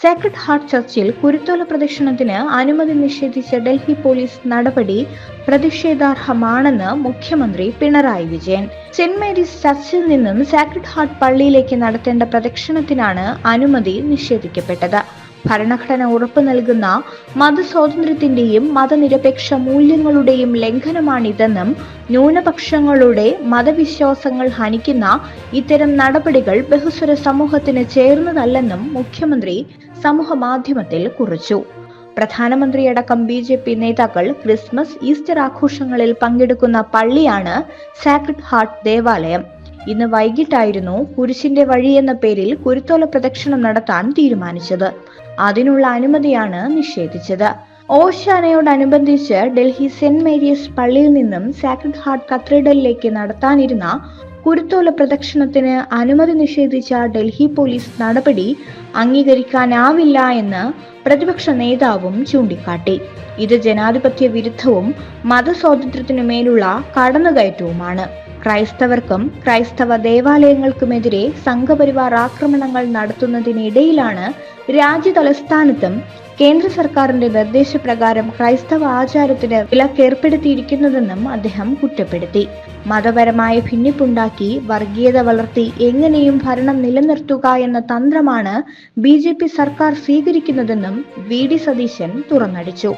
Sacred heart ചർച്ചിൽ കുരുത്തോല പ്രദക്ഷിണത്തിന് അനുമതി നിഷേധിച്ച ഡൽഹി പോലീസ് നടപടി പ്രതിഷേധാർഹമാണെന്ന് മുഖ്യമന്ത്രി പിണറായി വിജയൻ സെന്റ് മേരീസ് ചർച്ചിൽ നിന്നും സാക്രഡ് ഹാർട്ട് പള്ളിയിലേക്ക് നടത്തേണ്ട പ്രദക്ഷിണത്തിനാണ് അനുമതി നിഷേധിക്കപ്പെട്ടത് ഭരണഘടന ഉറപ്പു നൽകുന്ന മതസ്വാതന്ത്ര്യത്തിന്റെയും മതനിരപേക്ഷ മൂല്യങ്ങളുടെയും ലംഘനമാണിതെന്നും ന്യൂനപക്ഷങ്ങളുടെ മതവിശ്വാസങ്ങൾ ഹനിക്കുന്ന ഇത്തരം നടപടികൾ ബഹുസ്വര സമൂഹത്തിന് ചേർന്നതല്ലെന്നും മുഖ്യമന്ത്രി സമൂഹ മാധ്യമത്തിൽ കുറിച്ചു. പ്രധാനമന്ത്രിയടക്കം ബി ജെ പി നേതാക്കൾ ക്രിസ്മസ് ഈസ്റ്റർ ആഘോഷങ്ങളിൽ പങ്കെടുക്കുന്ന പള്ളിയാണ് സാക്രഡ് ഹാർട്ട് ദേവാലയം. ഇന്ന് വൈകിട്ടായിരുന്നു കുരിശിന്റെ വഴി എന്ന പേരിൽ കുരുത്തോല പ്രദക്ഷിണം നടത്താൻ തീരുമാനിച്ചത്. അതിനുള്ള അനുമതിയാണ് നിഷേധിച്ചത്. ഓശാനയോടനുബന്ധിച്ച് ഡൽഹി സെന്റ് മേരീസ് പള്ളിയിൽ നിന്നും സാക്രഡ് ഹാർട്ട് കത്തീഡ്രലിലേക്ക് നടത്താനിരുന്ന കുരുത്തോല പ്രദക്ഷിണത്തിന് അനുമതി നിഷേധിച്ച ഡൽഹി പോലീസ് നടപടി അംഗീകരിക്കാനാവില്ല എന്ന് പ്രതിപക്ഷ നേതാവും ചൂണ്ടിക്കാട്ടി. ഇത് ജനാധിപത്യ വിരുദ്ധവും മതസ്വാതന്ത്ര്യത്തിനു മേലുള്ള കടന്നുകയറ്റവുമാണ്. ക്രൈസ്തവർക്കും ക്രൈസ്തവ ദേവാലയങ്ങൾക്കുമെതിരെ സംഘപരിവാർ ആക്രമണങ്ങൾ നടത്തുന്നതിനിടയിലാണ് രാജ്യതലസ്ഥാനത്തും കേന്ദ്ര സർക്കാരിന്റെ നിർദ്ദേശപ്രകാരം ക്രൈസ്തവ ആചാരത്തിന് വിലക്കേർപ്പെടുത്തിയിരിക്കുന്നതെന്നും അദ്ദേഹം കുറ്റപ്പെടുത്തി. മതപരമായ ഭിന്നിപ്പുണ്ടാക്കി വർഗീയത വളർത്തി എങ്ങനെയും ഭരണം നിലനിർത്തുക എന്ന തന്ത്രമാണ് ബി സർക്കാർ സ്വീകരിക്കുന്നതെന്നും വി ഡി സതീശൻ തുറന്നടിച്ചു.